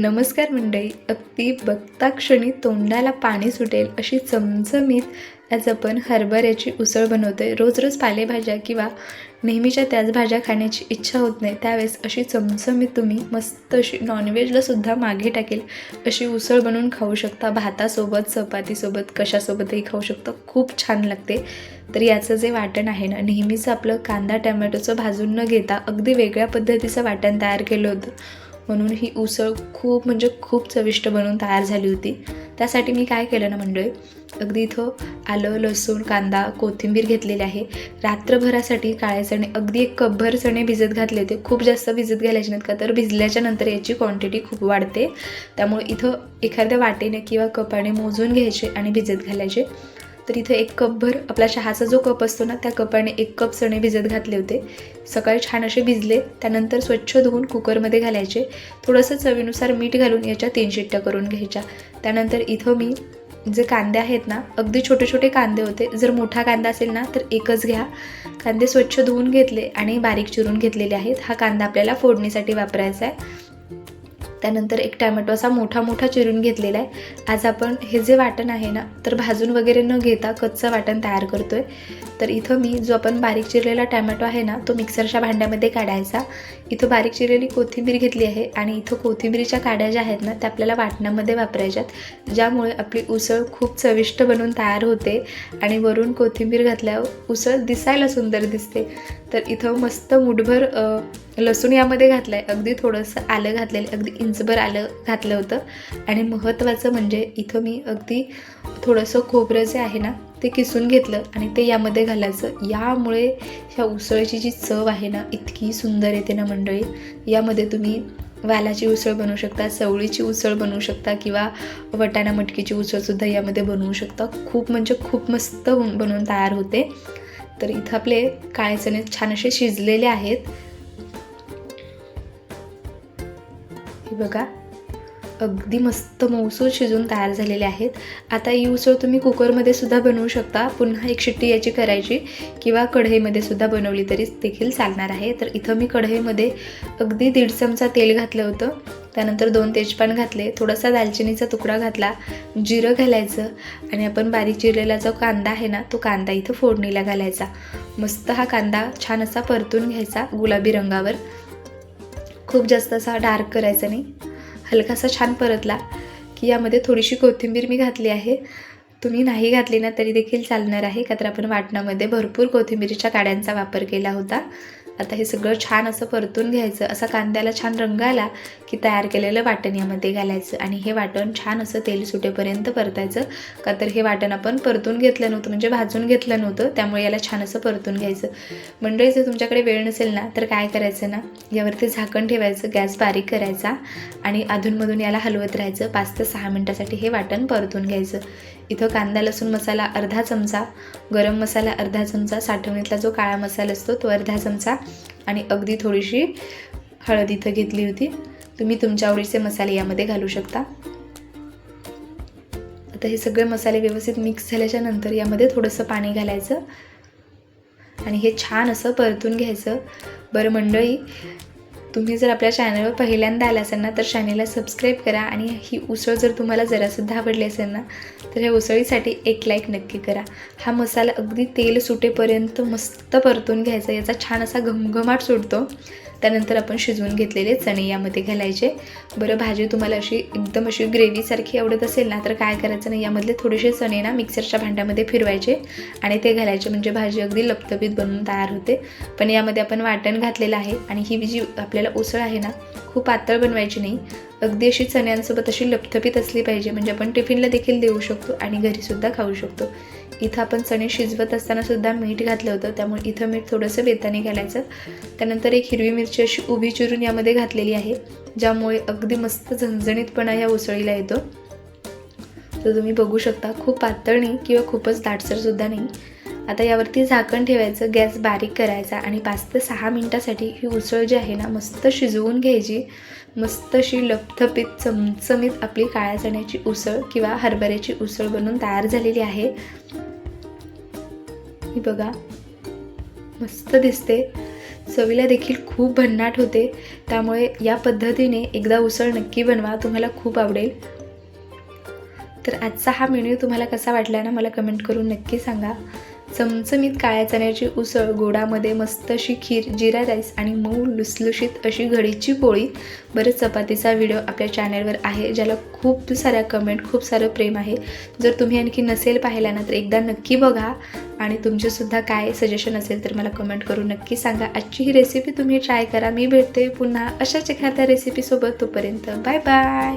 नमस्कार मंडळी अगदी बघता क्षणी तोंडाला पाणी सुटेल अशी चमचमीत आज आपण हरभऱ्याची उसळ बनवतोय. रोज रोज पालेभाज्या किंवा नेहमीच्या त्याच भाज्या खाण्याची इच्छा होत नाही त्यावेळेस अशी चमचमीत तुम्ही मस्त अशी नॉनव्हेजलासुद्धा मागे टाकेल अशी उसळ बनवून खाऊ शकता. भातासोबत चपातीसोबत कशासोबतही खाऊ शकता. खूप छान लागते. तर याचं जे वाटण आहे ना नेहमीचं आपलं कांदा टमॅटोचं भाजून न घेता अगदी वेगळ्या पद्धतीचं वाटण तयार केलं होतं. म्हणून ही उसळ खूप म्हणजे खूप चविष्ट बनवून तयार झाली होती. त्यासाठी मी काय केलं ना मंडळी अगदी इथं आलं लसूण कांदा कोथिंबीर घेतलेली आहे. रात्रभरासाठी काळे चणे अगदी एक कपभर चणे भिजत घातले होते. खूप जास्त भिजत घालायचे नाहीत का तर भिजल्याच्या नंतर याची क्वांटिटी खूप वाढते. त्यामुळे इथं एखाद्या वाटेने किंवा कपाने मोजून घ्यायचे आणि भिजत घालायचे. तर इथं एक कपभर आपला चहाचा जो कप असतो ना त्या कपाने एक कप चणे भिजत घातले होते. सकाळी छान असे भिजले त्यानंतर स्वच्छ धुवून कुकरमध्ये घालायचे. थोडंसं चवीनुसार मीठ घालून याच्या तीन शिट्ट्या करून घ्यायच्या. त्यानंतर इथं मी जे कांदे आहेत ना अगदी छोटे छोटे कांदे होते. जर मोठा कांदा असेल ना तर एकच घ्या. कांदे स्वच्छ धुवून घेतले आणि बारीक चिरून घेतलेले आहेत. हा कांदा आपल्याला फोडणीसाठी वापरायचा आहे. त्यानंतर एक टॅमॅटो असा मोठा मोठा चिरून घेतलेला आहे. आज आपण हे जे वाटण आहे ना तर भाजून वगैरे न घेता कच्चं वाटण तयार करतो आहे तर इथं मी जो आपण बारीक चिरलेला टॅमॅटो आहे ना तो मिक्सरच्या भांड्यामध्ये काढायचा. इथं बारीक चिरलेली कोथिंबीर घेतली आहे आणि इथं कोथिंबीरीच्या काड्या ज्या आहेत ना त्या आपल्याला वाटणामध्ये वापरायच्यात. ज्यामुळे आपली उसळ खूप चविष्ट बनून तयार होते आणि वरून कोथिंबीर घातल्यावर उसळ दिसायला सुंदर दिसते. तर इथं मस्त मुठभर लसूण यामध्ये घातलं आहे अगदी थोडंसं आलं घातलेलं अगदी चिंचभर आलं घातलं होतं. आणि महत्त्वाचं म्हणजे इथं मी अगदी थोडंसं खोबरं जे आहे ना ते किसून घेतलं आणि ते यामध्ये घालायचं. यामुळे ह्या उसळीची जी चव आहे ना इतकी सुंदर येते ना मंडळी. यामध्ये तुम्ही वालाची उसळ बनवू शकता चवळीची उसळ बनवू शकता किंवा वटाणा मटकीची उसळसुद्धा यामध्ये बनवू शकता. खूप म्हणजे खूप मस्त बनवून तयार होते. तर इथं आपले काळे चणे छान असे शिजलेले आहेत. बघा. अगदी मस्त मौसूद शिजून तयार झालेले आहेत. आता ही उसळ तुम्ही कुकरमध्ये सुद्धा बनवू शकता. पुन्हा एक शिट्टी याची करायची किंवा कढईमध्ये सुद्धा बनवली तरी देखील चालणार आहे. तर इथं मी कढईमध्ये अगदी दीड चमचा तेल घातलं होतं. त्यानंतर दोन तेजपान घातले. थोडासा दालचिनीचा तुकडा घातला. जिरं घालायचं आणि आपण बारीक चिरलेला जो कांदा आहे ना तो कांदा इथं फोडणीला घालायचा. मस्त हा कांदा छान असा परतून घ्यायचा गुलाबी रंगावर. खूप जास्त असा डार्क करायचा नाही. हलकासा छान परतला की यामध्ये थोडीशी कोथिंबीर मी घातली आहे. तुम्ही नाही घातली ना तरी देखील चालणार आहे. का तर आपण वाटणामध्ये भरपूर कोथिंबीरीच्या काड्यांचा वापर केला होता. आता हे सगळं छान असं परतून घ्यायचं असा कांद्याला छान रंग आला की तयार केलेलं वाटण यामध्ये घालायचं. आणि हे वाटण छान असं तेल सुटेपर्यंत परतायचं. का तर हे वाटण आपण परतून घेतलं नव्हतं म्हणजे भाजून घेतलं नव्हतं त्यामुळे याला छान असं परतून घ्यायचं. मंडळी जर तुमच्याकडे वेळ नसेल ना तर काय करायचं ना यावरती झाकण ठेवायचं गॅस बारीक करायचा आणि अधूनमधून याला हलवत राहायचं. पाच ते सहा मिनटासाठी हे वाटण परतून घ्यायचं. इथं कांदा लसूण मसाला अर्धा चमचा गरम मसाला अर्धा चमचा साठवणीतला जो काळा मसाला असतो तो अर्धा चमचा आणि अगदी थोडीशी हळद इथं घेतली होती. तुम्ही तुमच्या आवडीचे मसाले यामध्ये घालू शकता. आता हे सगळे मसाले व्यवस्थित मिक्स झाल्याच्यानंतर यामध्ये थोडंसं पाणी घालायचं. आणि हे छान असं परतून घ्यायचं. बरं मंडळी तुम्ही जर आपल्या चॅनलवर पहिल्यांदा आला असाल ना तर चॅनलला सबस्क्राईब करा आणि ही उसळ जर तुम्हाला जरासुद्धा आवडली असेल ना तर ह्या उसळीसाठी एक लाईक नक्की करा. हा मसाला अगदी तेल सुटेपर्यंत मस्त परतून घ्यायचा याचा छान असा घमघमाट सुटतो. त्यानंतर आपण शिजवून घेतलेले चणे यामध्ये घालायचे. बरं भाजी तुम्हाला अशी एकदम अशी ग्रेव्हीसारखी आवडत असेल ना तर काय करायचं नाही यामधले थोडेसे चणे ना मिक्सरच्या भांड्यामध्ये फिरवायचे आणि ते घालायचे. म्हणजे भाजी अगदी लपतपीत बनवून तयार होते. पण यामध्ये आपण वाटण घातलेलं आहे आणि ही जी आपल्याला उसळ आहे ना खूप पातळ बनवायची नाही. अगदी अशी चण्यांसोबत अशी लपथपीत असली पाहिजे. म्हणजे आपण टिफिनला देखील देऊ शकतो आणि घरीसुद्धा खाऊ शकतो. इथं आपण चणे शिजवत असताना सुद्धा मीठ घातलं होतं. त्यामुळे इथं मीठ थोडंसं बेताने घालायचं. त्यानंतर एक हिरवी मिरची अशी उभी चिरून यामध्ये घातलेली आहे ज्यामुळे अगदी मस्त झणझणीतपणा या उसळीला येतो. तर तुम्ही बघू शकता खूप पातळ नाही किंवा खूपच दाटसरसुद्धा नाही. आता यावरती झाकण ठेवायचं गॅस बारीक करायचा आणि पाच ते सहा मिनटासाठी ही उसळ जी आहे ना मस्त शिजवून घ्यायची. मस्त अशी लपथपीत चमचमीत आपली काळ्या चण्याची उसळ किंवा हरभऱ्याची उसळ बनून तयार झालेली आहे. ही बघा मस्त दिसते. चवीला देखील खूप भन्नाट होते. त्यामुळे या पद्धतीने एकदा उसळ नक्की बनवा तुम्हाला खूप आवडेल. तर आजचा हा मेन्यू तुम्हाला कसा वाटला ना मला कमेंट करून नक्की सांगा. चमचमीत काळ्या चण्याची उसळ गोडामध्ये मस्त अशी खीर जिरा राईस आणि मऊ लुसलुशीत अशी घडीची पोळी. बरं चपातीचा व्हिडिओ आपल्या चॅनलवर आहे ज्याला खूप साऱ्या कमेंट खूप सारं प्रेम आहे. जर तुम्ही आणखी नसेल पाहिला ना तर एकदा नक्की बघा. आणि तुमचेसुद्धा काय सजेशन असेल तर मला कमेंट करून नक्की सांगा. आजची ही रेसिपी तुम्ही ट्राय करा. मी भेटते पुन्हा अशाच एखाद्या रेसिपीसोबत तोपर्यंत बाय बाय